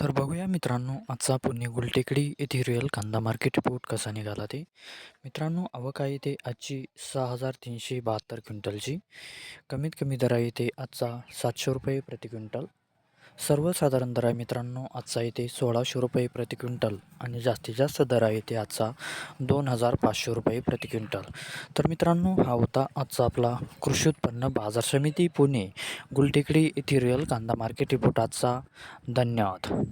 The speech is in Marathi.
तर बघूया मित्रांनो आजचा पुणे गुलटेकडी येथे रिअल कांदा मार्केट रिपोर्ट कसा निघाला ते. मित्रांनो आवक आहे ते आजची सहा हजार तीनशे बहात्तर क्विंटलची. कमीत कमी दरा येते आजचा सातशे रुपये प्रति क्विंटल. सर्वसाधारण दर आहे मित्रांनो आजचा येते सोळाशे रुपये प्रति क्विंटल आणि जास्तीत जास्त दर आहे ते आजचा दोन हजार पाचशे रुपये प्रति क्विंटल. तर मित्रांनो हा होता आजचा आपला कृषी उत्पन्न बाजार समिती पुणे गुलटेकडी इथिरियल कांदा मार्केट रिपोर्ट आजचा. धन्यवाद.